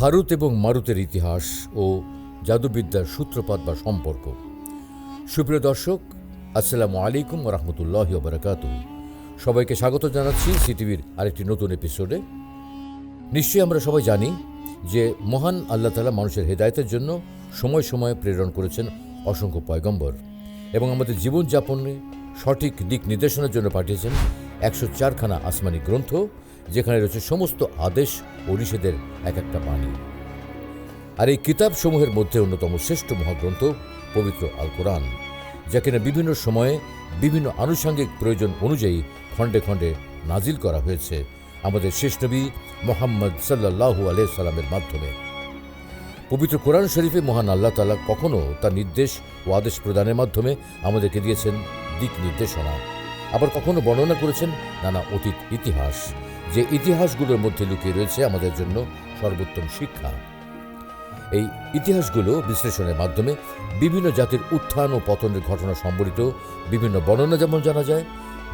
হারুত এবং মারুতের ইতিহাস ও জাদুবিদ্যার সূত্রপাত বা সম্পর্ক। সুপ্রিয় দর্শক, আসসালামু আলাইকুম রহমতুল্লাহ বারকাত সবাইকে স্বাগত জানাচ্ছি সিটিভির আরেকটি নতুন এপিসোডে নিশ্চয়ই আমরা সবাই জানি যে মহান আল্লাহ তালা মানুষের হেদায়তের জন্য সময় সময়ে প্রেরণ করেছেন অসংখ্য পয়গম্বর এবং আমাদের জীবনযাপনে সঠিক দিক নির্দেশনার জন্য পাঠিয়েছেন একশো চারখানা আসমানি গ্রন্থ যেখানে রয়েছে সমস্ত আদেশ ও নিষেধের এক একটা বাণী। আর এই কিতাবসমূহের মধ্যে অন্যতম শ্রেষ্ঠ মহাগ্রন্থ পবিত্র আল কোরআন, যা কিনা বিভিন্ন সময়ে বিভিন্ন আনুষঙ্গিক প্রয়োজন অনুযায়ী খণ্ডে খণ্ডে নাজিল করা হয়েছে আমাদের শেষ নবী মোহাম্মদ সাল্লাহু আলিয়া সাল্লামের মাধ্যমে। পবিত্র কোরআন শরীফে মহান আল্লাহ তালা কখনও তার নির্দেশ ও আদেশ প্রদানের মাধ্যমে আমাদেরকে দিয়েছেন দিক নির্দেশনা। আবার কখনো বর্ণনা করেছেন নানা অতীত ইতিহাস। যে ইতিহাসগুলোর মধ্যে লুকিয়ে রয়েছে আমাদের জন্য সর্বোত্তম শিক্ষা। এই ইতিহাসগুলো বিশ্লেষণের মাধ্যমে বিভিন্ন জাতির উত্থান ও পতনের ঘটনা সম্বলিত বিভিন্ন বর্ণনা যেমন জানা যায়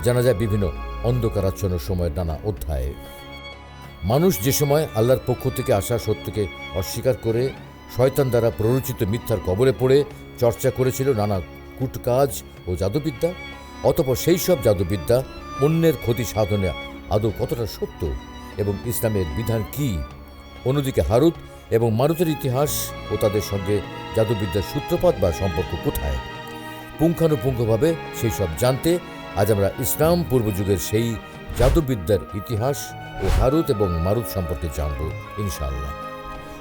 জানা যায় বিভিন্ন অন্ধকারাচ্ছন্ন সময়ের নানা অধ্যায়ে। মানুষ যে সময় আল্লাহর পক্ষ থেকে আসা সত্যকে অস্বীকার করে, শয়তান দ্বারা প্ররোচিত মিথ্যার কবলে পড়ে চর্চা করেছিল নানা কুটকাজ ও জাদুবিদ্যা, অতপর সেই সব জাদুবিদ্যা অন্যের ক্ষতি সাধনে আদৌ কতটা সত্য এবং ইসলামের বিধান কি? অন্যদিকে হারুত এবং মারুতের ইতিহাস ও তাদের সঙ্গে জাদুবিদ্যার সূত্রপাত বা সম্পর্ক কোথায়? পুঙ্খানুপুঙ্খভাবে সেই সব জানতে আজ আমরা ইসলাম পূর্বযুগের সেই জাদুবিদ্যার ইতিহাস ও হারুত এবং মারুত সম্পর্কে জানব, ইনশাআল্লাহ।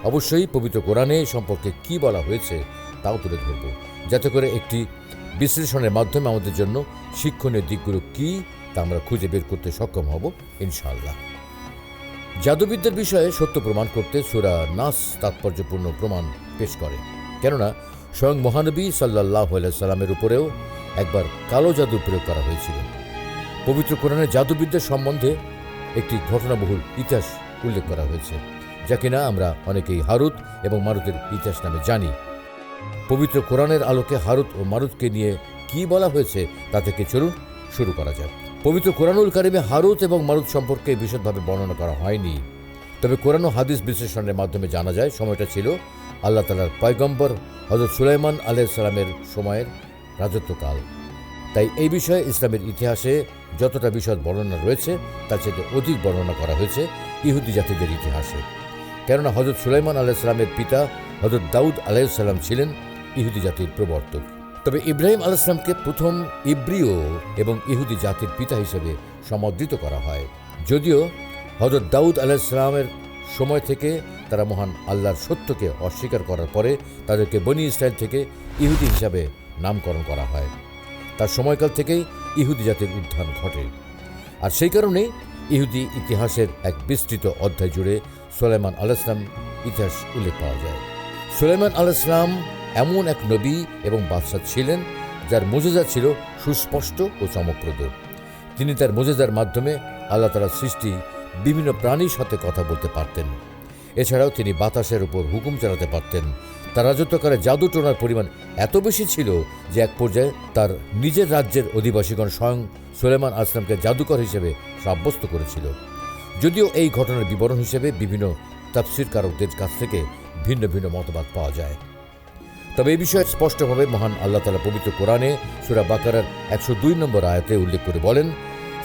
অবশ্যই পবিত্র কোরআনে সম্পর্কে কি বলা হয়েছে তাও তুলে ধরব। যাতে করে একটি বিশ্লেষণের মাধ্যমে আমাদের জন্য শিক্ষণীয় দিকগুলো কি তা আমরা খুঁজে বের করতে সক্ষম হব, ইনশাআল্লাহ। জাদুবিদ্যার বিষয়ে সত্য প্রমাণ করতে সুরা নাস তাৎপর্যপূর্ণ প্রমাণ পেশ করে। কেননা, স্বয়ং মহানবী সাল্লাহ সাল্লামের উপরেও একবার কালো জাদু প্রয়োগ করা হয়েছিল। পবিত্র কোরআনের জাদুবিদ্যা সম্বন্ধে একটি ঘটনাবহুল ইতিহাস উল্লেখ করা হয়েছে, যা কিনা আমরা অনেকেই হারুত এবং মারুতের ইতিহাস নামে জানি। পবিত্র কোরআনের আলোকে হারুত ও মারুতকে নিয়ে কি বলা হয়েছে তা থেকে চলুন শুরু করা যাক। পবিত্র কোরআনুল কারিমে হারুত এবং মারুত সম্পর্কে বিশদভাবে বর্ণনা করা হয়নি। তবে কোরআন হাদিস বিশ্লেষণের মাধ্যমে জানা যায়, সময়টা ছিল আল্লাহ তালার পয়গম্বর হজরত সুলাইমান আলাইসালামের সময়ের রাজত্বকাল। তাই এই বিষয়ে ইসলামের ইতিহাসে যতটা বিশদ বর্ণনা রয়েছে, তার চেয়ে অধিক বর্ণনা করা হয়েছে ইহুদি জাতিদের ইতিহাসে। কেননা হজরত সুলাইমান আলাইসালামের পিতা হজরত দাউদ আলাইসাল্লাম ছিলেন ইহুদি জাতির প্রবর্তক। তবে ইব্রাহিম আলাইসলামকে প্রথম ইব্রিয় এবং ইহুদি জাতির পিতা হিসেবে সমাদৃত করা হয়। যদিও হজরত দাউদ আলাইসালামের সময় থেকে তারা মহান আল্লাহর সত্যকে অস্বীকার করার পরে তাদেরকে বনি ইসরায়েল থেকে ইহুদি হিসাবে নামকরণ করা হয়। তার সময়কাল থেকেই ইহুদি জাতির উত্থান ঘটে। আর সেই কারণেই ইহুদি ইতিহাসের এক বিস্তৃত অধ্যায় জুড়ে সোলেমান আলাইসলাম ইতিহাস উল্লেখ পাওয়া যায়। সোলেমান আলাইসলাম এমন এক নবী এবং বাদশাহ ছিলেন যার মজেজা ছিল সুস্পষ্ট ও চমকপ্রদ। তিনি তার মজেজার মাধ্যমে আল্লাহ তালার সৃষ্টি বিভিন্ন প্রাণীর সাথে কথা বলতে পারতেন। এছাড়াও তিনি বাতাসের উপর হুকুম চালাতে পারতেন। তার রাজত্বকালে জাদু টোনার পরিমাণ এত বেশি ছিল যে এক পর্যায়ে তার নিজের রাজ্যের অধিবাসীগণ স্বয়ং সোলেমান আসলামকে জাদুকর হিসেবে সাব্যস্ত করেছিল। যদিও এই ঘটনার বিবরণ হিসেবে বিভিন্ন তাফসির কারকদের কাছ থেকে ভিন্ন ভিন্ন মতবাদ পাওয়া যায়। তবে এই বিষয়ে স্পষ্টভাবে মহান আল্লাহ তালা পবিত্র কোরআনে সুরা বাকারার একশো দুই নম্বর আয়াতে উল্লেখ করে বলেন,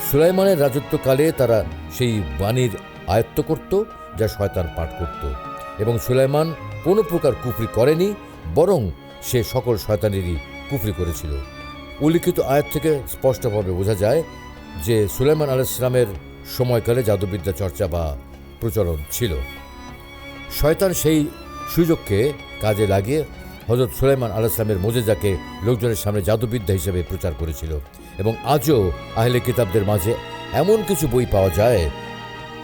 সুলাইমানের রাজত্বকালে তারা সেই বাণীর আয়ত্ত করত যা শয়তান পাঠ করত এবং সুলাইমান কোনো প্রকার কুফরি করেনি, বরং সে সকল শয়তানেরই কুফরি করেছিল। উল্লিখিত আয়াত থেকে স্পষ্টভাবে বোঝা যায় যে সুলাইমান আলাইসলামের সময়কালে জাদুবিদ্যা চর্চা বা প্রচলন ছিল। শয়তান সেই সুযোগকে কাজে লাগিয়ে হজরত সুলাইমান আলাইসলামের মোজেজাকে লোকজনের সামনে জাদুবিদ্যা হিসেবে প্রচার করেছিল এবং আজও আহলে কিতাবদের মাঝে এমন কিছু বই পাওয়া যায়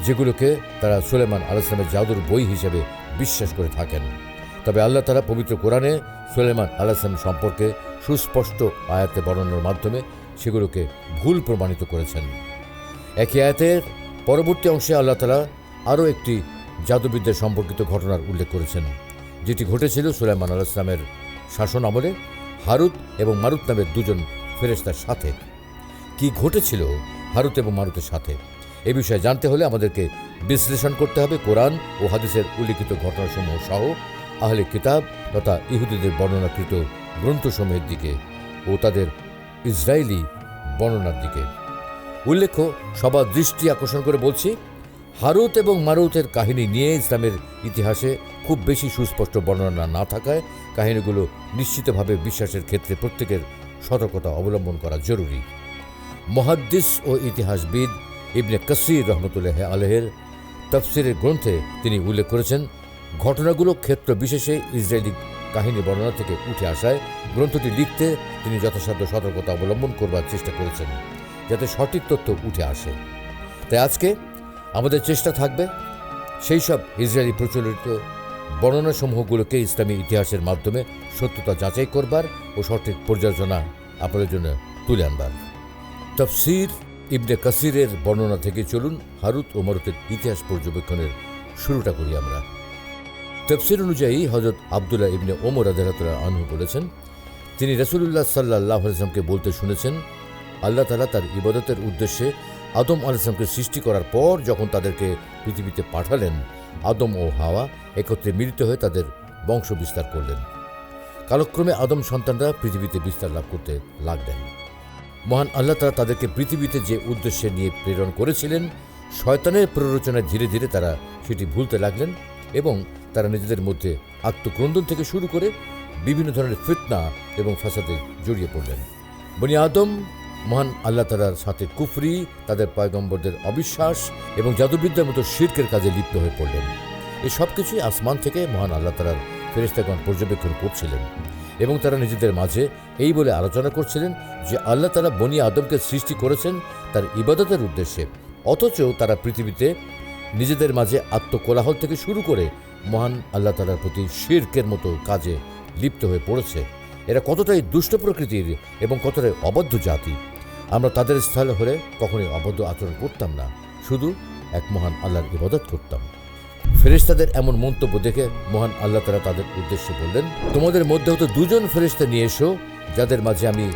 যেগুলোকে তারা সুলেমান আলাইসলামের জাদুর বই হিসেবে বিশ্বাস করে থাকেন। তবে আল্লাহ তারা পবিত্র কোরআনে সুলেমান আলাইসলাম সম্পর্কে সুস্পষ্ট আয়াতে বর্ণনার মাধ্যমে সেগুলোকে ভুল প্রমাণিত করেছেন। একই আয়াতের পরবর্তী অংশে আল্লাহ তালা আরও একটি জাদুবিদ্যা সম্পর্কিত ঘটনার উল্লেখ করেছেন। যেটি ঘটেছিল সুলাইমান আল ইসলামের শাসন আমলে, হারুত এবং মারুত নামের দুজন ফেরেস্তার সাথে। কি ঘটেছিল হারুত এবং মারুতের সাথে? এ বিষয়ে জানতে হলে আমাদেরকে বিশ্লেষণ করতে হবে। কোরআন ও হাদিসের উল্লিখিত ঘটনাসমূহ সহ আহলে কিতাব তথা ইহুদিদের বর্ণনাকৃত গ্রন্থসমূহের দিকে ও তাদের ইসরায়েলি বর্ণনার দিকে। উল্লেখ্য, সবার দৃষ্টি আকর্ষণ করে বলছি, হারুত এবং মারুতের কাহিনী নিয়ে ইসলামের ইতিহাসে খুব বেশি সুস্পষ্ট বর্ণনা না থাকায় কাহিনীগুলো নিশ্চিতভাবে বিশ্বাসের ক্ষেত্রে প্রত্যেকের সতর্কতা অবলম্বন করা জরুরি। মহাদ্দিস ও ইতিহাসবিদ ইবনে কসির রহমতুল্লাহ আলহের তফসিরের গ্রন্থে তিনি উল্লেখ করেছেন, ঘটনাগুলো ক্ষেত্র বিশেষে ইসরায়েলি কাহিনী বর্ণনা থেকে উঠে আসায় গ্রন্থটি লিখতে তিনি যথাসাধ্য সতর্কতা অবলম্বন করবার চেষ্টা করেছেন, যাতে সঠিক তথ্য উঠে আসে। তাই আজকে আমাদের চেষ্টা থাকবে, সেই সব ইসরায়েলি প্রচলিত বর্ণনাসমূহগুলোকে ইসলামী ইতিহাসের মাধ্যমে সত্যতা যাচাই করবার ও সঠিক পর্যালোচনা আপনাদের জন্য তুলে আনবার। তফসির ইবনে কাসিরের বর্ণনা থেকে চলুন হারুত ও মারুতের ইতিহাস পর্যবেক্ষণের শুরুটা করি আমরা। তফসির অনুযায়ী হজরত আবদুল্লাহ ইবনে ওমর আদালতরা আনহু বলেছেন, তিনি রসুল্লাহ সাল্লাহ আলসালামকে বলতে শুনেছেন, আল্লাহ তালা তার ইবাদতের উদ্দেশ্যে আদম আলাইসলামকে সৃষ্টি করার পর যখন তাদেরকে পৃথিবীতে পাঠালেন, আদম ও হাওয়া একত্রে মিলিত হয়ে তাদের বংশ বিস্তার করলেন। কালক্রমে আদম সন্তানরা পৃথিবীতে বিস্তার লাভ করতে লাগলেন। মহান আল্লাহ তালা তাদেরকে পৃথিবীতে যে উদ্দেশ্যে নিয়ে প্রেরণ করেছিলেন, শয়তানের প্ররোচনায় ধীরে ধীরে তারা সেটি ভুলতে লাগলেন এবং তারা নিজেদের মধ্যে আত্মক্রন্দন থেকে শুরু করে বিভিন্ন ধরনের ফিতনা এবং ফাসাদে জড়িয়ে পড়লেন। বনি আদম, মহান আল্লাহ তালার সাথে কুফরি, তাদের পয়গম্বরদের অবিশ্বাস এবং জাদুবিদ্যার মতো শির্কের কাজে লিপ্ত হয়ে পড়লেন। এই সব কিছুই আসমান থেকে মহান আল্লাহ তালার ফেরেস্তাগণ পর্যবেক্ষণ করছিলেন এবং তারা নিজেদের মাঝে এই বলে আলোচনা করছিলেন যে আল্লাহ তালা বনি আদমকে সৃষ্টি করেছেন তার ইবাদতের উদ্দেশ্যে। অথচ তারা পৃথিবীতে নিজেদের মাঝে আত্মকোলাহল থেকে শুরু করে মহান আল্লাহ তালার প্রতি শির্কের মতো কাজে লিপ্ত হয়ে পড়েছে। এরা কতটাই দুষ্ট প্রকৃতির এবং কতটাই অবদ্ধ জাতি। আমরা তাদের স্থলে হলে কখনোই অবদ্ধ আচরণ করতাম না। শুধু এক মহান আল্লাহর ইবাদত করতাম। ফেরেশতাদের এমন মন্তব্য দেখে মহান আল্লাহ তারা তাদের উদ্দেশ্যে বললেন, তোমাদের মধ্যে হতো দুজন ফেরেশতা নিয়ে এসো, যাদের মাঝে আমি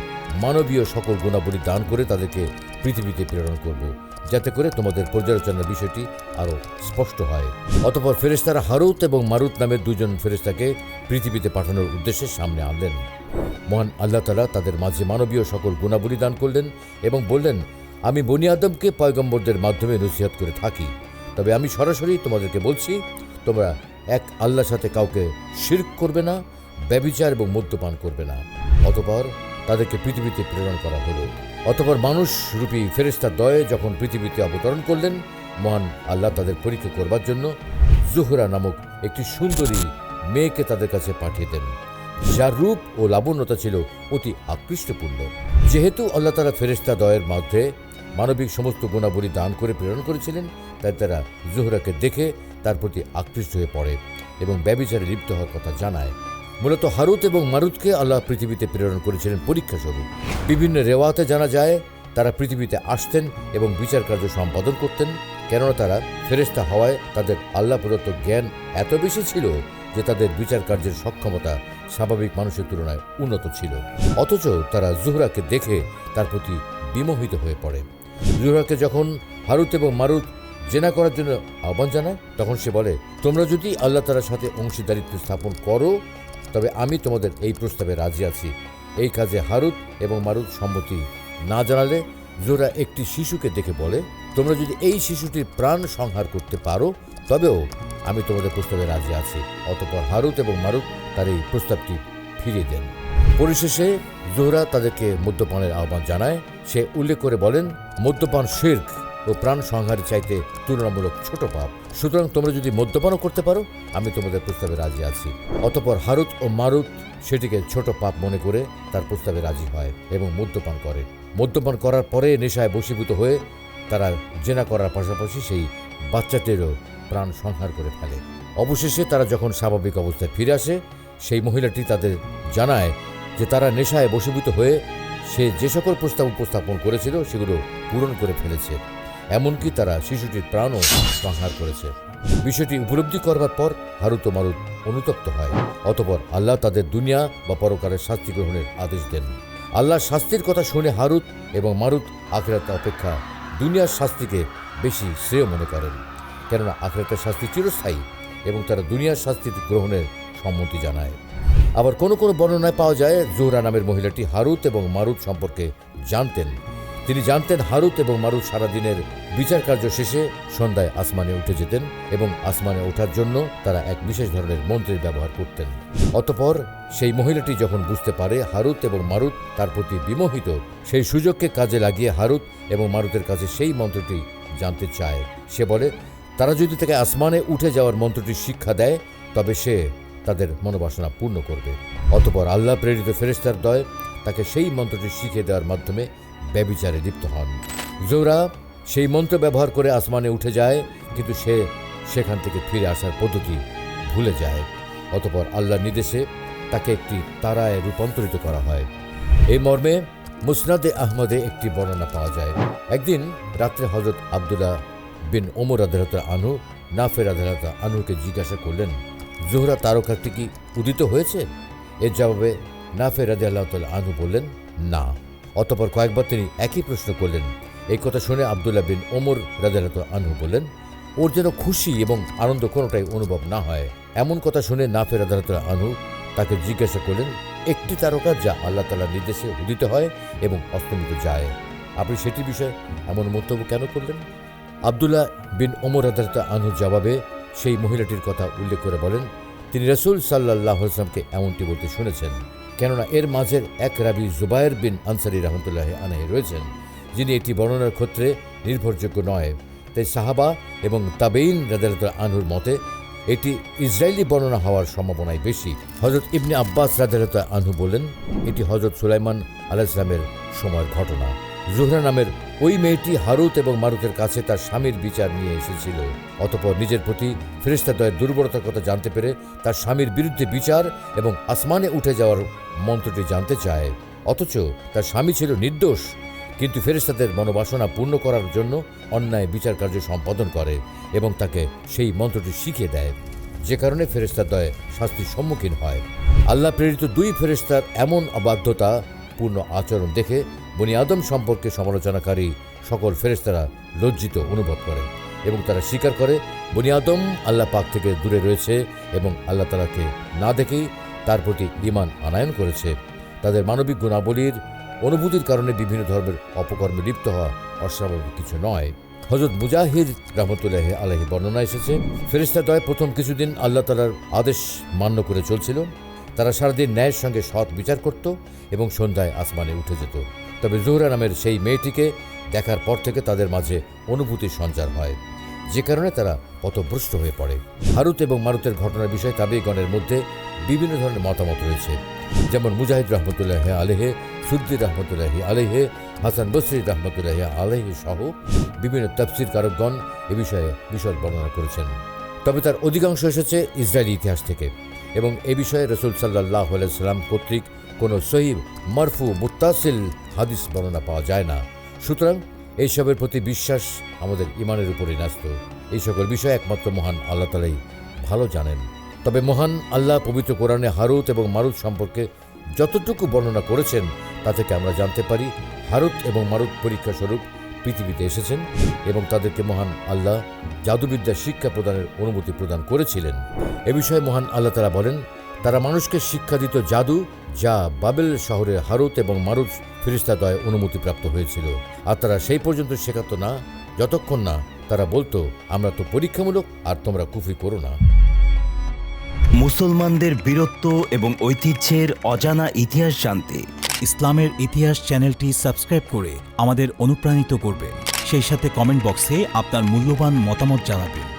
মানবীয় সকল গুণাবলী দান করে তাদেরকে পৃথিবীতে প্রেরণ করব, যাতে করে তোমাদের পর্যালোচনার বিষয়টি আরও স্পষ্ট হয়। অতপর ফেরেশতারা হারুত এবং মারুত নামের দুজন ফেরেশতাকে পৃথিবীতে পাঠানোর উদ্দেশ্যে সামনে আনলেন। মহান আল্লাহ তালা তাদের মাঝে মানবীয় সকল গুণাবলী দান করলেন এবং বললেন, আমি বনি আদমকে পয়গম্বরদের মাধ্যমে নসিহত করে থাকি। তবে আমি সরাসরি তোমাদেরকে বলছি, তোমরা এক আল্লাহর সাথে কাউকে শির্ক করবে না ব্যবিচার এবং মদ্যপান করবে না। অতপর তাদেরকে পৃথিবীতে প্রেরণ করা হলো। অতপর মানুষ রূপী ফেরেস্তার দয়ে যখন পৃথিবীতে অবতরণ করলেন, মহান আল্লাহ তাদের পরীক্ষা করবার জন্য জুহরা নামক একটি সুন্দরী মেয়েকে তাদের কাছে পাঠিয়ে দেন। যার রূপ ও লাবণ্যতা ছিল অতি আকৃষ্টপূর্ণ। যেহেতু আল্লাহ তারা ফেরেস্তা দয়ের মধ্যে মানবিক সমস্ত গুণাবলী দান করে প্রেরণ করেছিলেন তাই তারা জোহরাকে দেখে তার প্রতি আকৃষ্ট হয়ে পড়ে এবং ব্যবিচারে লিপ্ত হওয়ার কথা জানায়। মূলত হারুত এবং মারুতকে আল্লাহ পৃথিবীতে প্রেরণ করেছিলেন পরীক্ষা স্বরূপ। বিভিন্ন রেওয়াতে জানা যায়, তারা পৃথিবীতে আসতেন এবং বিচার কার্য সম্পাদন করতেন, কেননা তারা ফেরেস্তা হওয়ায় তাদের আল্লাহ প্রদত্ত জ্ঞান এত বেশি ছিল যে তাদের বিচার কার্যের সক্ষমতা স্বাভাবিক মানুষের তুলনায় উন্নত ছিল। অথচ তারা জুহরাকে দেখে তার প্রতি বিমোহিত হয়ে পড়ে। জুহরাকে যখন হারুত এবং মারুত জেনা করার জন্য আহ্বান জানায়, তখন সে বলে, তোমরা যদি আল্লাহ তালার সাথে অংশীদারিত্ব স্থাপন করো, তবে আমি তোমাদের এই প্রস্তাবে রাজি আছি। এই কাজে হারুত এবং মারুত সম্মতি না জানালে জোরা একটি শিশুকে দেখে বলে, তোমরা যদি এই শিশুটির প্রাণ সংহার করতে পারো, তবেও আমি তোমাদের প্রস্তাবে রাজি আছি। অতপর হারুত এবং মারুত তার এই প্রস্তাবটি ফিরিয়ে দেন। পরিশেষে জোহরা তাদেরকে মদ্যপানের আহ্বান জানায়। সে উল্লেখ করে বলেন, মদ্যপান শির্ক ও প্রাণ সংহারের চাইতে তুলনামূলক ছোট পাপ। সুতরাং তোমরা যদি মদ্যপানও করতে পারো, আমি তোমাদের প্রস্তাবে রাজি আছি। অতপর হারুত ও মারুত সেটিকে ছোট পাপ মনে করে তার প্রস্তাবে রাজি হয় এবং মদ্যপান করে। মদ্যপান করার পরে নেশায় বশীভূত হয়ে তারা জেনা করার পাশাপাশি সেই বাচ্চাটিরও প্রাণ সংহার করে ফেলে। অবশেষে তারা যখন স্বাভাবিক অবস্থায় ফিরে আসে, সেই মহিলাটি তাদের জানায় যে তারা নেশায় বশীভূত হয়ে সে যে সকল প্রস্তাব উপস্থাপন করেছিল, সেগুলো পূরণ করে ফেলেছে। এমনকি তারা শিশুটির প্রাণও সংহার করেছে। বিষয়টি উপলব্ধি করবার পর হারুত মারুত অনুতপ্ত হয়। অতপর আল্লাহ তাদের দুনিয়া বা পরকারের শাস্তি গ্রহণের আদেশ দেন। আল্লাহর শাস্তির কথা শুনে হারুত এবং মারুত আখেরাত অপেক্ষা দুনিয়ার শাস্তিকে বেশি শ্রেয় মনে করেন। কেননা আখেরাতের শাস্তি চিরস্থায়ী এবং তারা দুনিয়ার শাস্তি গ্রহণের সম্মতি জানায়। আবার কোনো কোনো বর্ণনায় পাওয়া যায়, জোহরা নামের মহিলাটি হারুত এবং মারুত সম্পর্কে জানতেন। তিনি জানতেন হারুত এবং মারুত সারাদিনের বিচার কার্য শেষে সন্ধ্যায় আসমানে উঠে যেতেন এবং আসমানে ওঠার জন্য তারা এক বিশেষ ধরনের মন্ত্রের ব্যবহার করতেন। অতপর সেই মহিলাটি যখন বুঝতে পারে হারুত এবং মারুত তার প্রতি বিমোহিত, সেই সুযোগকে কাজে লাগিয়ে হারুত এবং মারুতের কাছে সেই মন্ত্রটি জানতে চায়। সে বলে, তারা যদি তাকে আসমানে উঠে যাওয়ার মন্ত্রটি শিক্ষা দেয়, তবে সে তাদের মনোবাসনা পূর্ণ করবে। অতপর আল্লাহ প্রেরিত ফেরেস্তার দয় তাকে সেই মন্ত্রটি শিখিয়ে দেওয়ার মাধ্যমে ব্যবিচারে লিপ্ত হন। জোরা সেই মন্ত্র ব্যবহার করে আসমানে উঠে যায়, কিন্তু সে সেখান থেকে ফিরে আসার পদ্ধতি ভুলে যায়। অতপর আল্লাহর নির্দেশে তাকে একটি তারায় রূপান্তরিত করা হয়। এই মর্মে মুসনাদে আহমদে একটি বর্ণনা পাওয়া যায়। একদিন রাত্রে হজরত আবদুল্লাহ বিন ওমর আদালতা আনু নাফের আদালতা আনুকে জিজ্ঞাসা করলেন জোহরা তারকাটি কি উদিত হয়েছে? এর জবাবে নাফের আল্লাহ আনু বললেন, না। অতপর কয়েকবার তিনি একই প্রশ্ন করলেন। এই কথা শুনে আবদুল্লাহ বিন ওমর রাজালত আনহু বললেন, ওর যেন খুশি এবং আনন্দ কোনোটাই অনুভব না হয়। এমন কথা শুনে নাফের রাজালত আনহু তাকে জিজ্ঞাসা করলেন, একটি তারকা যা আল্লাহ তালার নির্দেশে উদিত হয় এবং অস্তমিত যায়। আপনি সেটি বিষয়ে এমন মন্তব্য কেন করলেন? আবদুল্লাহ বিন ওমর রাজালত আনহুর জবাবে সেই মহিলাটির কথা উল্লেখ করে বলেন, তিনি রসুল সাল্লাহ আসলামকে এমনটি বলতে শুনেছেন। কেননা এর মাঝের এক রাবি জুবায়ের বিন আনসারি রহমতুল্লাহ আনাহে রয়েছেন, যিনি এটি বর্ণনার ক্ষেত্রে নির্ভরযোগ্য নয়। তাই সাহাবা এবং তাবেইন রাজারত আনহুর মতে, এটি ইসরায়েলি বর্ণনা হওয়ার সম্ভাবনায় বেশি। হজরত ইবনে আব্বাস রাজারত আনহু বলেন, এটি হজরত সুলাইমান আলাইসলামের সময়ের ঘটনা। জুহরা নামের ওই মেয়েটি হারুত এবং মারুতের কাছে তার স্বামীর বিচার নিয়ে এসেছিল। অতপর নিজের প্রতি ফেরিস্তাদয়ের দুর্বলতার কথা জানতে পেরে তার স্বামীর বিরুদ্ধে বিচার এবং আসমানে উঠে যাওয়ার মন্ত্রটি জানতে চায়। অথচ তার স্বামী ছিল নির্দোষ, কিন্তু ফেরেস্তাদের মনোবাসনা পূর্ণ করার জন্য অন্যায় বিচার কার্য সম্পাদন করে এবং তাকে সেই মন্ত্রটি শিখিয়ে দেয়। যে কারণে ফেরেস্তার দয়ে শাস্তির সম্মুখীন হয়। আল্লাহ প্রেরিত দুই ফেরেস্তার এমন অবাধ্যতা, পূর্ণ আচরণ দেখে বনি আদম সম্পর্কে সমালোচনাকারী সকল ফেরেস্তারা লজ্জিত অনুভব করে এবং তারা স্বীকার করে, বনি আদম আল্লাহ পাক থেকে দূরে রয়েছে এবং আল্লাহ তালাকে না দেখেই তার প্রতি ইমান আনায়ন করেছে। তাদের মানবিক গুণাবলীর অনুভূতির কারণে বিভিন্ন ধর্মের অপকর্মে লিপ্ত হওয়া অস্বাভাবিক কিছু নয়। হজরত মুজাহিদ রহমতুল্লাহ আলহী বর্ণনা এসেছে ফেরিস্তাদয় প্রথম কিছুদিন আল্লাহ তালার আদেশ মান্য করে চলছিল। তারা সারাদিন ন্যায়ের সঙ্গে সৎ বিচার করত এবং সন্ধ্যায় আসমানে উঠে যেত। তবে জোহরা নামের সেই মেয়েটিকে দেখার পর থেকে তাদের মাঝে অনুভূতির সঞ্চার হয়, যে কারণে তারা পথভ্রষ্ট হয়ে পড়ে। হারুত এবং মারুতের ঘটনার বিষয়ে তাবেগণের মধ্যে বিভিন্ন ধরনের মতামত রয়েছে, যেমন মুজাহিদ রহমতুল্লাহ আলেহে সুদ্দির রহমতুল্লাহ আলেহে হাসান বসরি রহমতুল্লাহ আলেহে সহ বিভিন্ন তফসির কারকগণ এ বিষয়ে বিশদ বর্ণনা করেছেন। তবে তার অধিকাংশ এসেছে ইসরায়েলি ইতিহাস থেকে এবং এ বিষয়ে রসুল সাল্লাহ সাল্লাম কর্তৃক কোনো সহিব, মারফু মুতাসিল হাদিস বর্ণনা পাওয়া যায় না। সুতরাং, এইসবের প্রতি বিশ্বাস আমাদের ইমানের উপরে ন্যস্ত। এই সকল বিষয় একমাত্র মহান আল্লাহ তালাই ভালো জানেন। তবে মহান আল্লাহ পবিত্র কোরআনে হারুত এবং মারুত সম্পর্কে যতটুকু বর্ণনা করেছেন, তা থেকে আমরা জানতে পারি, হারুত এবং মারুত পরীক্ষা স্বরূপ পৃথিবীতে এসেছেন এবং তাদেরকে মহান আল্লাহ জাদুবিদ্যা শিক্ষা প্রদানের অনুমতি প্রদান করেছিলেন। এ বিষয়ে মহান আল্লাহ তারা বলেন, তারা মানুষকে শিক্ষা দিত জাদু যা বাবেল শহরের হারুত এবং মারুত ফিরিস্তাদয় অনুমতিপ্রাপ্ত হয়েছিল। আর তারা সেই পর্যন্ত শেখাতো না, যতক্ষণ না তারা বলতো, আমরা তো পরীক্ষামূলক আর তোমরা কুফি করো না। মুসলমানদের বীরত্ব এবং ঐতিহ্যের অজানা ইতিহাস জানতে ইসলামের ইতিহাস চ্যানেলটি সাবস্ক্রাইব করে আমাদের অনুপ্রাণিত করবেন। সেই সাথে কমেন্ট বক্সে আপনার মূল্যবান মতামত জানাবেন।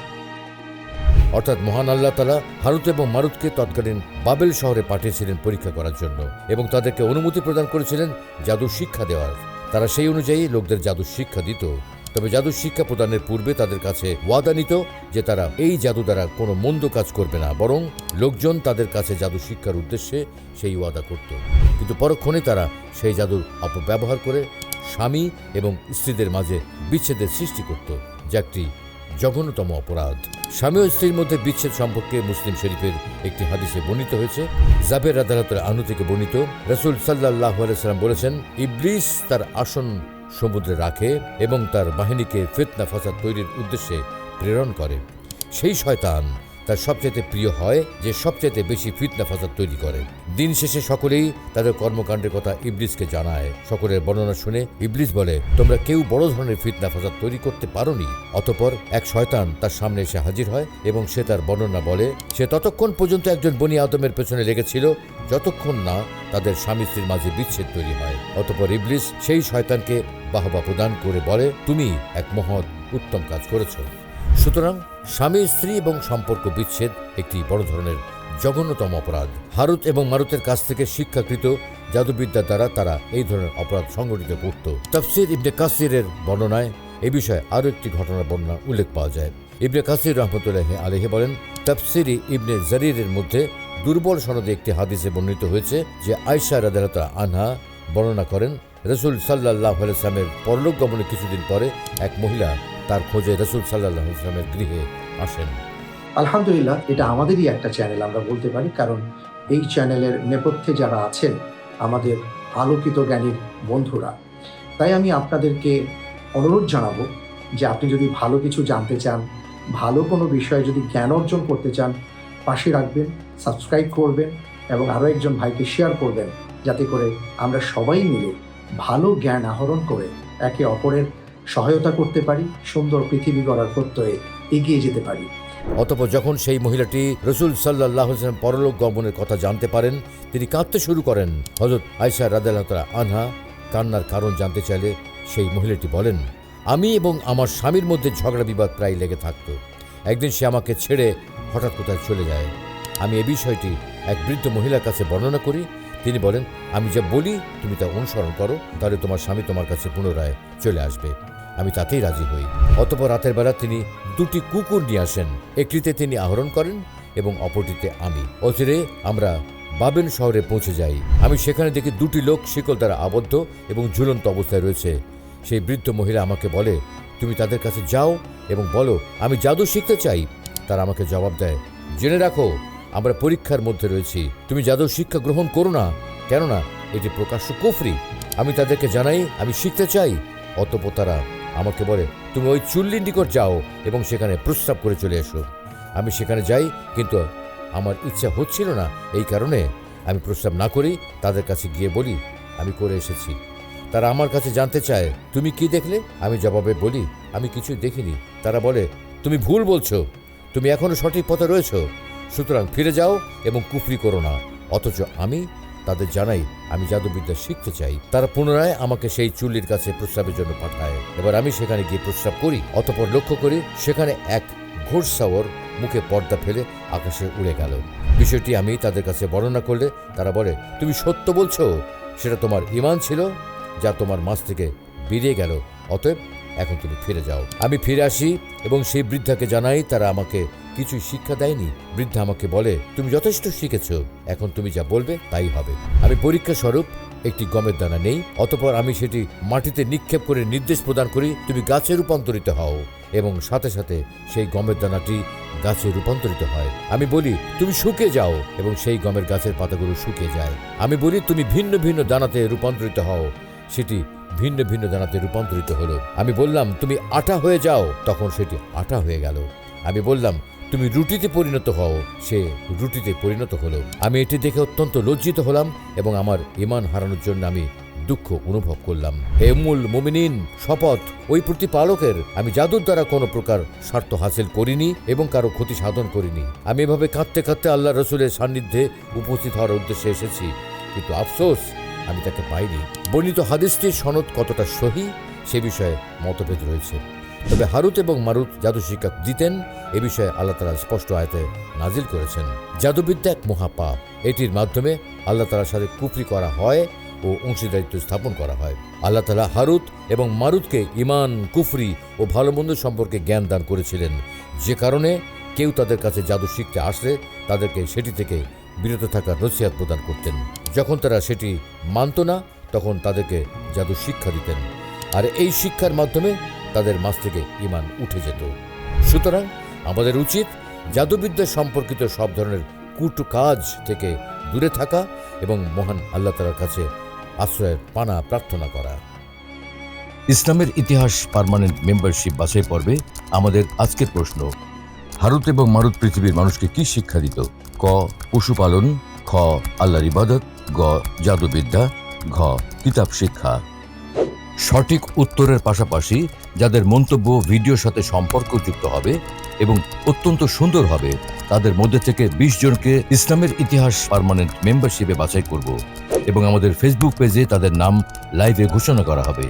অর্থাৎ মহান আল্লাহ তালা হারুত এবং মারুতকে তৎকালীন বাবেল শহরে পাঠিয়েছিলেন পরীক্ষা করার জন্য এবং তাদেরকে অনুমতি প্রদান করেছিলেন জাদু শিক্ষা দেওয়ার। তারা সেই অনুযায়ী লোকদের জাদু শিক্ষা দিত। তবে জাদু শিক্ষা প্রদানের পূর্বে তাদের কাছে ওয়াদা নিত যে তারা এই জাদু দ্বারা কোনো মন্দ কাজ করবে না, বরং লোকজন তাদের কাছে জাদু শিক্ষার উদ্দেশ্যে সেই ওয়াদা করত। কিন্তু পরক্ষণে তারা সেই জাদুর অপব্যবহার করে স্বামী এবং স্ত্রীদের মাঝে বিচ্ছেদের সৃষ্টি করত, যা একটি জঘন্যতম অপরাধ। স্বামী ও স্ত্রীর মধ্যে বিচ্ছেদ সম্পর্কে মুসলিম শরীফের একটি হাদিসে বর্ণিত হয়েছে। জাবের আদালতের আনু থেকে বর্ণিত, রসুল সাল্লাহ আলাইসালাম বলেছেন, ইবলিস তার আসন সমুদ্রে রাখে এবং তার বাহিনীকে ফিতনা, ফাসাদ তৈরির উদ্দেশ্যে প্রেরণ করে। সেই শয়তান তার সবচেয়ে প্রিয় হয় যে সবচেয়ে বেশি ফিতনা ফাসাদ তৈরি করে। দিন শেষে সকলেই তাদের কর্মকাণ্ডের কথা ইবলিসকে জানায়। সকলের বর্ণনা শুনে ইবলিস বলে, তোমরা কেউ বড় ধরনের ফিতনা ফাসাদ তৈরি করতে পারোনি। অতপর এক শয়তান তার সামনে এসে হাজির হয় এবং সে তার বর্ণনা বলে, সে ততক্ষণ পর্যন্ত একজন বনি আদমের পেছনে লেগেছিল, যতক্ষণ না তাদের স্বামী স্ত্রীর মাঝে বিচ্ছেদ তৈরি হয়। অতপর ইবলিস সেই শয়তানকে বাহবা প্রদান করে বলে, তুমি এক মহৎ, উত্তম কাজ করেছ। সুতরাং স্বামী, স্ত্রী এবং সম্পর্ক বিচ্ছেদ একটি বড় ধরনের জঘন্যতম অপরাধ। হারুত এবং মারুতের কাছ থেকে শিক্ষাকৃত জাদুবিদ্যার দ্বারা তারা এই ধরনের অপরাধ সংগঠিত করত। তফসির ইবনে কাসিরের বর্ণনায় এ বিষয়ে আরও একটি ঘটনার বর্ণনা উল্লেখ পাওয়া যায়। ইবনে কাসির রহমতুল্লাহ আলহে বলেন, তফসিরি ইবনে জারিরের মধ্যে দুর্বল সনদে একটি হাদিসে বর্ণিত হয়েছে যে আয়সা রাদারতা আনহা বর্ণনা করেন, রসুল সাল্লাহ আলাইসলামের পরলোক গমনের কিছুদিন পরে এক মহিলা তার খোঁজে রসুল সাল্লাহ ইসলামের গৃহে আসেন। আলহামদুলিল্লাহ, এটা আমাদেরই একটা চ্যানেল আমরা বলতে পারি, কারণ এই চ্যানেলের নেপথ্যে যারা আছেন, আমাদের আলোকিত জ্ঞানীর বন্ধুরা। তাই আমি আপনাদেরকে অনুরোধ জানাব যে আপনি যদি ভালো কিছু জানতে চান, ভালো কোনো বিষয়ে যদি জ্ঞান অর্জন করতে চান, পাশে রাখবেন সাবস্ক্রাইব করবেন এবং আরও একজন ভাইকে শেয়ার করবেন, যাতে করে আমরা সবাই মিলে ভালো জ্ঞান আহরণ করে একে অপরের সহায়তা করতে পারি, সুন্দর পৃথিবী গড়ার প্রত্যয়ে এগিয়ে যেতে পারি। অতপর যখন সেই মহিলাটি রসুল সাল্লাহ পরলোক গমনের কথা জানতে পারেন, তিনি কাঁদতে শুরু করেন। হজরত আয়সা রাদালতরা আনহা কান্নার কারণ জানতে চাইলে সেই মহিলাটি বলেন, আমি এবং আমার স্বামীর মধ্যে ঝগড়া বিবাদ প্রায় লেগে থাকতো। একদিন সে আমাকে ছেড়ে হঠাৎ কোথায় চলে যায়। আমি এ বিষয়টি এক বৃদ্ধ মহিলার কাছে বর্ণনা করি। তিনি বলেন, আমি যা বলি, তুমি তা অনুসরণ করো, তাহলে তোমার স্বামী তোমার কাছে পুনরায় চলে আসবে। আমি তাতেই রাজি হই। অতপর রাতের বেলা তিনি দুটি কুকুর নিয়ে আসেন। একটিতে তিনি আহরণ করেন এবং অপরটিতে আমি। অচিরে আমরা বাবেন শহরে পৌঁছে যাই। আমি সেখানে দেখি দুটি লোক শিকল দ্বারা আবদ্ধ এবং ঝুলন্ত অবস্থায় রয়েছে। সেই বৃদ্ধ মহিলা আমাকে বলে, তুমি তাদের কাছে যাও এবং বলো, আমি জাদু শিখতে চাই। তারা আমাকে জবাব দেয়, জেনে রাখো, আমরা পরীক্ষার মধ্যে রয়েছি। তুমি জাদু শিক্ষা গ্রহণ করো না। কেননা, এটি প্রকাশ্য কুফরি। আমি তাদেরকে জানাই, আমি শিখতে চাই। অতপর তারা আমাকে বলে, তুমি ওই চুল্লির নিকট যাও এবং সেখানে প্রস্রাব করে চলে এসো। আমি সেখানে যাই, কিন্তু আমার ইচ্ছা হচ্ছিল না এই কারণে। আমি প্রস্রাব না করি, তাদের কাছে গিয়ে বলি, আমি করে এসেছি। তারা আমার কাছে জানতে চায়, তুমি কি দেখলে? আমি জবাবে বলি, আমি কিছুই দেখিনি। তারা বলে, তুমি ভুল বলছো। তুমি এখনও সঠিক পথে রয়েছো। সুতরাং ফিরে যাও এবং কুফরি করো না। অথচ আমি তাদের জানাই, আমি জাদুবিদ্যা শিখতে চাই। তারা পুনরায় আমাকে সেই চুল্লির কাছে প্রস্রাবের জন্য পাঠায়। এবার আমি সেখানে গিয়ে প্রস্রাব করি, অতপর লক্ষ্য করি সেখানে এক ঘোড়সাওয়ার মুখে পর্দা ফেলে আকাশে উড়ে গেল। বিষয়টি আমি তাদের কাছে বর্ণনা করলে তারা বলে, তুমি সত্য বলছো। সেটা তোমার ইমান ছিল, যা তোমার মাছ থেকে বেরিয়ে গেল। অতএব এখন তুমি ফিরে যাও। আমি ফিরে আসি এবং সেই বৃদ্ধাকে জানাই, তারা আমাকে কিছুই শিক্ষা দেয়নি। বৃদ্ধা আমাকে বলে, তুমি যথেষ্ট শিখেছ। এখন তুমি যা বলবে, তাই হবে। আমি পরীক্ষা স্বরূপ একটি গমের দানা নেই, অতপর আমি সেটি মাটিতে নিক্ষেপ করে নির্দেশ প্রদান করি, তুমি গাছে রূপান্তরিত হও। এবং সাথে সাথে সেই গমের দানাটি গাছে রূপান্তরিত হয়। আমি বলি, তুমি শুকিয়ে যাও। এবং সেই গমের গাছের পাতাগুলো শুকিয়ে যায়। আমি বলি, তুমি ভিন্ন ভিন্ন দানাতে রূপান্তরিত হও। সেটি ভিন্ন ভিন্ন দানাতে রূপান্তরিত হলো। আমি বললাম, তুমি আটা হয়ে যাও। তখন সেটি আটা হয়ে গেল। আমি বললাম তুমি রুটিতে পরিণত হও। সে রুটিতে পরিণত হলো আমি এটি দেখে অত্যন্ত লজ্জিত হলাম এবং আমার ইমান হারানোর জন্য আমি দুঃখ অনুভব করলাম। হে মূল মুমিনিন, শপথ, ওই প্রতিপালকের আমি জাদুর দ্বারা কোনো প্রকার স্বার্থ হাসিল করিনি এবং কারও ক্ষতি সাধন করিনি। আমি এভাবে কাঁদতে কাঁদতে আল্লাহ রসুলের সান্নিধ্যে উপস্থিত হওয়ার উদ্দেশ্যে এসেছি। কিন্তু আফসোস, আমি তাকে পাইনি। বর্ণিত হাদিসটির সনদ কতটা সহি, সে বিষয়ে মতভেদ রয়েছে। তবে হারুত এবং মারুত জাদু শিক্ষা দিতেন এ বিষয়ে আল্লাহ তালা স্পষ্ট আয়তে নাজিল করেছেন। জাদুবিদ্যা এক মহাপাপ। এটির মাধ্যমে আল্লাহ তালার সাথে কুফরি করা হয় ও অংশীদারিত্ব স্থাপন করা হয়। আল্লাহ তালা হারুত এবং মারুতকে ইমান কুফরি ও ভালো মন্দ সম্পর্কে জ্ঞান দান করেছিলেন। যে কারণে কেউ তাদের কাছে জাদু শিখতে আসলে তাদেরকে সেটি থেকে বিরত থাকার নসিহাত প্রদান করতেন। যখন তারা সেটি মানত না, তখন তাদেরকে জাদু শিক্ষা দিতেন। আর এই শিক্ষার মাধ্যমে তাদের মাছ থেকে ইমান উঠে যেত। সুতরাং আমাদের উচিত জাদুবিদ্যা সম্পর্কিত সব ধরনের কুট কাজ থেকে দূরে থাকা এবং মহান আল্লাহ তালার কাছে আশ্রয়ের পানা প্রার্থনা করা। ইসলামের ইতিহাস পার্মানেন্ট মেম্বারশিপ বাছাই পর্বে আমাদের আজকের প্রশ্ন ভারত এবং মারুত পৃথিবীর মানুষকে কি শিক্ষা দিত? ক, পশুপালন, খ, আল্লাহর ইবাদত, গ, জাদুবিদ্যা, ঘ, কিতাব শিক্ষা। সঠিক উত্তরের পাশাপাশি যাদের মন্তব্য ভিডিওর সাথে সম্পর্কযুক্ত হবে এবং অত্যন্ত সুন্দর হবে, তাদের মধ্যে থেকে বিশ জনকে ইসলামের ইতিহাস পারমানেন্ট মেম্বারশিপে বাছাই করব এবং আমাদের ফেসবুক পেজে তাদের নাম লাইভে ঘোষণা করা হবে।